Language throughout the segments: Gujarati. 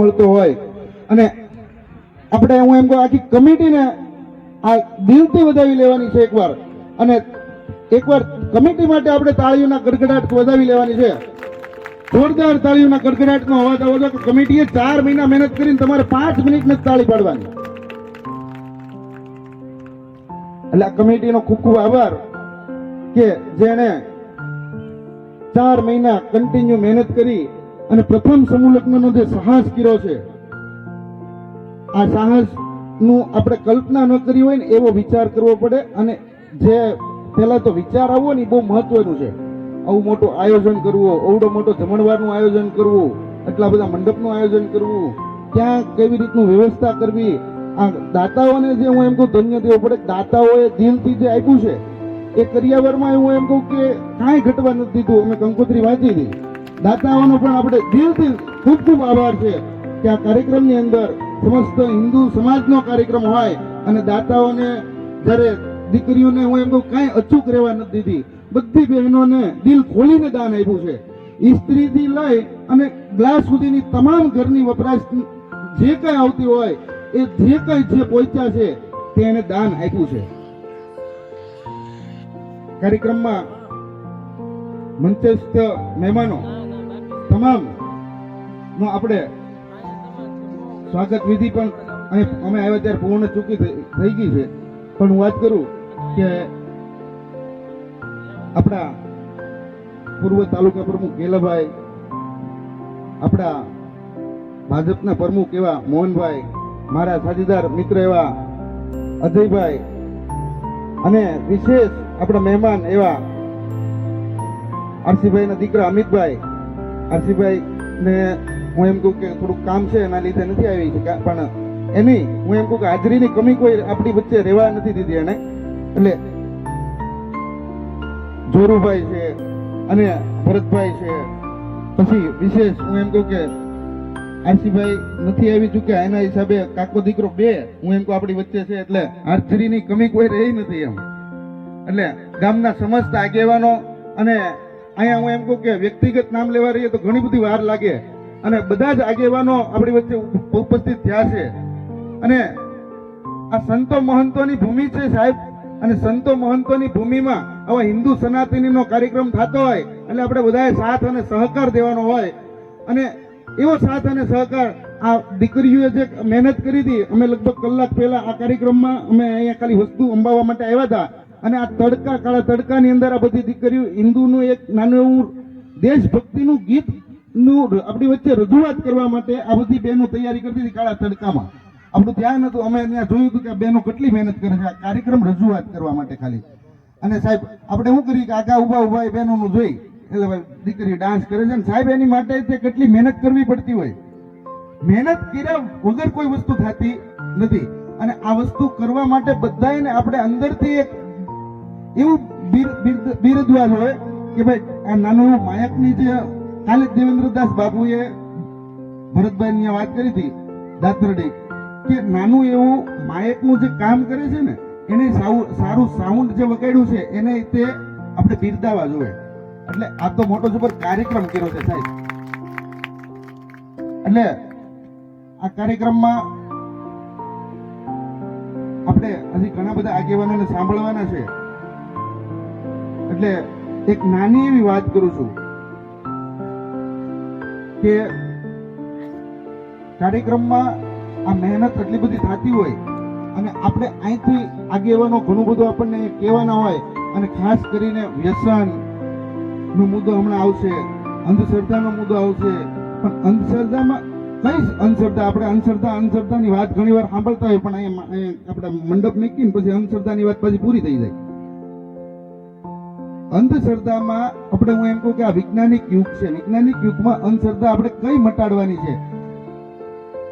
મળતો હોય. અને આપણે હું એમ કહું, આખી કમિટીને આ દિલથી વધાવી લેવાની છે એકવાર. અને એકવાર કમિટી માટે આપણે તાળીઓના ગડગડાટ વધાવી લેવાની છે. જોરદાર તાળીઓના ગડગડાટનો અવાજ આવો કે કમિટીએ ચાર મહિના મહેનત કરીને તમારે પાંચ મિનિટને તાળી પાડવાની. એટલે આ કમિટીનો ખૂબ ખૂબ આભાર કે જેણે ચાર મહિના કન્ટિન્યુ મહેનત કરી અને પ્રથમ સમૂહ લગ્નનો જે સાહસ કર્યો છે, આ સાહસનું આપણે કલ્પના ન કરી હોય ને એવો વિચાર કરવો પડે અને જે પહેલા તો વિચાર આવવો ને બહુ મહત્વનું છે. આવું મોટું આયોજન કરવું અવડો મોટો જમણવારનું આયોજન કરવું એટલા બધા મંડપનું આયોજન કરવું, ક્યાં કેવી રીતનું વ્યવસ્થા કરવી, આ દાતાઓને જે હું એમ કહું, ધન્ય દેવો પડે, દાતાઓએ દિલથી જે આપ્યું છે, એ કરિયાવરમાં હું એમ કહું કે કાંઈ ઘટવા નથી દીધું, અમે કંકોત્રી વાંચી હતી દાતાઓનો પણ આપણે દિલથી ખૂબ ખૂબ આભાર છે કે આ કાર્યક્રમની અંદર સમસ્ત હિન્દુ સમાજનો કાર્યક્રમ હોય અને દાતાઓને જ્યારે દીકરીઓને હું એમ કહું કાંઈ અચૂક રહેવા નથી દીધી, બધી બહેનોને દિલ ખોલીને દાન આપ્યું છે. ઇસ્ત્રીથી લઈ અને ગ્લાસ સુધીની તમામ ઘરની વપરાશ જે કંઈ આવતી હોય, એ જે કંઈ જે પહોંચ્યા છે તેને દાન આપ્યું છે. કાર્યક્રમમાં મંચસ્થ મહેમાનો તમામ નો આપણે સ્વાગત વિધિ પણ અહીં અમે આવ્યા ત્યારે પૂર્ણ ચૂકી થઈ ગઈ છે. પણ હું વાત કરું કે આપણા પૂર્વ તાલુકા પ્રમુખ કેલભાઈ, આપણા ભાજપના પ્રમુખ એવા મોહનભાઈ, મારા સાથીદાર મિત્ર એવા અજયભાઈ અને વિશેષ આપણા મહેમાન એવા આરસીભાઈના દીકરા અમિતભાઈ આરસીભાઈ ને હું એમ કહું કે થોડુંક કામ છે, એના લીધે નથી આવી શક્યા. પણ એની હું એમ કહું કે હાજરીની કમી કોઈ આપણી વચ્ચે રહેવા નથી દીધી એને. એટલે જોરુભાઈ છે અને ભરતભાઈ છે. પછી વિશેષ હું એમ કહું કે આરસીભાઈ નથી આવી ચૂક્યા. એના હિસાબે કાકો દીકરો બે, હું એમ કહું આપણી વચ્ચે છે. એટલે હાજરીની કમી કોઈ રહી નથી એમ. એટલે ગામના સમસ્ત આગેવાનો અને અહીંયા હું એમ કહું કે વ્યક્તિગત નામ લેવા રહીએ તો ઘણી બધી વાર લાગે. અને બધા જ આગેવાનો આપણી વચ્ચે ઉપસ્થિત થયા છે. અને આ સંતો મહંતોની ભૂમિ છે સાહેબ. અને સંતો મહંતોની ભૂમિમાં આવા હિન્દુ સનાતનીનો કાર્યક્રમ થતો હોય, એટલે આપણે બધાએ સાથ અને સહકાર દેવાનો હોય. અને એવો સાથ અને સહકાર આ દીકરીઓએ જે મહેનત કરી હતી, અમે લગભગ કલાક પહેલા આ કાર્યક્રમમાં અમે અહીંયા ખાલી વસ્તુ અંબાવવા માટે આવ્યા હતા. અને આ તડકા, કાળા તડકાની અંદર આ બધી દીકરીઓ હિન્દુનું એક નાનું એવું દેશભક્તિનું ગીતનું આપણી વચ્ચે રજૂઆત કરવા માટે આ બધી બહેનો તૈયારી કરતી હતી કાળા તડકામાં. આપણું ધ્યાન હતું, અમે ત્યાં જોયું હતું કે આ બહેનો કેટલી મહેનત કરે છે, આ કાર્યક્રમ રજૂઆત કરવા માટે ખાલી. અને સાહેબ, આપણે શું કરીએ કે આગા ઊભા ઊભા એ બહેનોનું જોઈ, એટલે ભાઈ દીકરી ડાન્સ કરે છે ને સાહેબ, એની માટે તે કેટલી મહેનત કરવી પડતી હોય. મહેનત કર્યા વગર કોઈ વસ્તુ થતી નથી. અને આ વસ્તુ કરવા માટે બધાને આપણે અંદરથી એક એવું બિર- હોય કે ભાઈ આ નાનું એવું માયકની જે કાલે જ દેવેન્દ્રદાસ એ ભરતભાઈ ની વાત કરી હતી, દાતરડી, કે નાનું એવું માયકનું જે કામ કરે છે ને, એને સારું સાઉન્ડ જે વગાડ્યું છે, એને તે આપણે બિરદાવા જોઈએ. એટલે આ તો મોટો જબર કાર્યક્રમ કર્યો છે સાહેબ. એટલે આ કાર્યક્રમમાં આપણે હજી ઘણા બધા આગેવાનોને સાંભળવાના છે. એટલે એક નાની એવી વાત કરું છું કે કાર્યક્રમમાં આ મહેનત આટલી બધી થતી હોય અને આપણે અહીંથી આગેવાનો ઘણું બધું આપણને કહેવાના હોય અને ખાસ કરીને વ્યસન નો મુદ્દો હમણાં આવશે, અંધશ્રદ્ધાનો મુદ્દો આવશે, પણ અંધશ્રદ્ધામાં કઈ અંધશ્રદ્ધા? આપણે અંધશ્રદ્ધા, અંધશ્રદ્ધાની વાત ઘણી વાર સાંભળતા હોય, પણ અહીંયા આપણે મંડપ મૂકીને પછી અંધશ્રદ્ધાની વાત પછી પૂરી થઈ જાય. અંધશ્રદ્ધામાં આપણે હું એમ કહું કે આ વૈજ્ઞાનિક યુગ છે. વૈજ્ઞાનિક યુગમાં અંધશ્રદ્ધા આપણે કઈ મટાડવાની છે?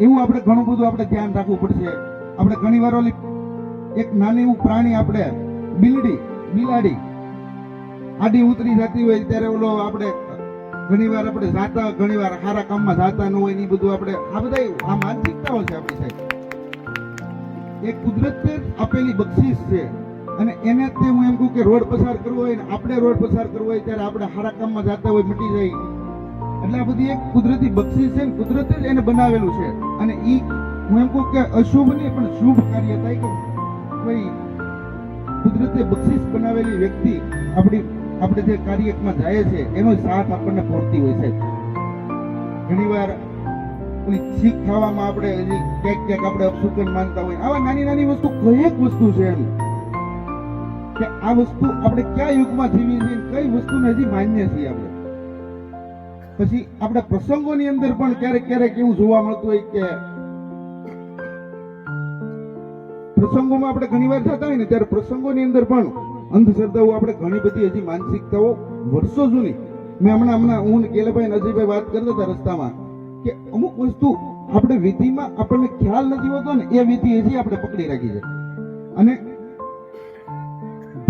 એવું આપણે ઘણું બધું આપણે ધ્યાન રાખવું પડશે. આપણે ઘણી વાર ઓલી એક નાની એવું પ્રાણી આપણે બિલડી, બિલાડી આડી ઉતરી જતી હોય ત્યારે ઓલો આપણે ઘણી વાર આપણે જાતા, ઘણી વાર સારા કામમાં જાતા ન હોય ઈ બધું આપણે આ બધા આ માનસિકતાઓ છે આપણી સાહેબ. એ કુદરતે આપેલી બક્ષિસ છે. અને એને તે હું એમ કહું કે રોડ પસાર કરવો હોય ને આપણે રોડ પસાર કરવો હોય ત્યારે આપણે સારા કામમાં જતા હોય, મટી જાય. એટલે આ બધી એક કુદરતી બક્ષિસ છે ને કુદરતે જ એને બનાવેલું છે. અને એ હું એમ કહું કે અશુભ નહીં, પણ શુભ કાર્ય થાય કે ભાઈ કુદરતે બક્ષિસ બનાવેલી વ્યક્તિ આપણી, આપણે જે કાર્યમાં જાય છે, એનો સાથ આપણને પહોંચતી હોય છે. ઘણીવાર કોઈ છીક ખાવામાં આપણે હજી ક્યાંક ક્યાંક આપણે અપશુકન માનતા હોય આવા નાની નાની વસ્તુ, કઈ એક વસ્તુ છે એમ. કે આ વસ્તુ આપણે કયા યુગમાં જીવી છીએ કઈ વસ્તુને હજી માન્ય છીએ આપણે? પછી આપણા પ્રસંગોની અંદર પણ ક્યારેક ક્યારેક એવું જોવા મળતું હોય કે પ્રસંગોમાં આપણે ઘણીવાર થતા હોય ને, ત્યારે પ્રસંગોની અંદર પણ અંધશ્રદ્ધાઓ આપણે ઘણી બધી હજી માનસિકતાઓ વર્ષો જૂની. મેં હમણાં હમણાં હું કેલભાઈ અને વાત કરતા હતા રસ્તામાં કે અમુક વસ્તુ આપણે વિધિમાં આપણને ખ્યાલ નથી હોતો ને, એ વિધિ હજી આપણે પકડી રાખી છે. અને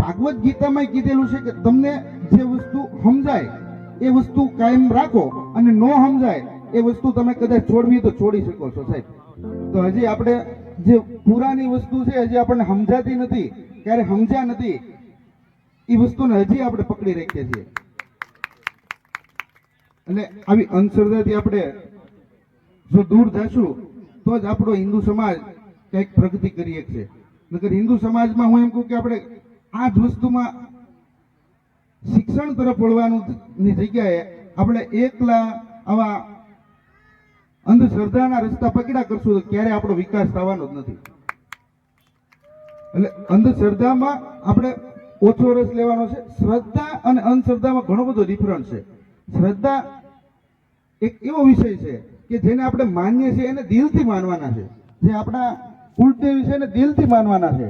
ભાગવત ગીતામાં કીધેલું છે કે તમને જે વસ્તુ સમજાય, એ વસ્તુ કાયમ રાખો અને ન સમજાય, એ વસ્તુ તમે કદાચ છોડવી તો છોડી શકો છો સાહેબ. તો હજી આપણે જે પુરાની વસ્તુ છે, હજી આપણને સમજાતી નથી, ક્યારે સમજ્યા નથી, એ વસ્તુને હજી આપણે પકડી રાખીએ છીએ. અને આવી અંધશ્રદ્ધાથી આપણે જો દૂર થશું તો જ આપણો હિન્દુ સમાજ કંઈક પ્રગતિ કરી શકશે. નકર હિન્દુ સમાજમાં હું એમ કહું કે આપણે આ જ વસ્તુમાં શિક્ષણ તરફ વળવાનું ની જગ્યાએ આપણે એકલા આવા અંધશ્રદ્ધાના રસ્તા પકડા કરશું તો ક્યારે આપણો વિકાસ થવાનો જ નથી. એટલે અંધશ્રદ્ધામાં આપણે ઓછો રસ લેવાનો છે. શ્રદ્ધા અને અંધશ્રદ્ધામાં ઘણો બધો ડિફરન્સ છે. શ્રદ્ધા એક એવો વિષય છે કે જેને આપણે માનીએ છીએ એને દિલથી માનવાના છે. જે આપણા કુલદેવી છે એને દિલથી માનવાના છે.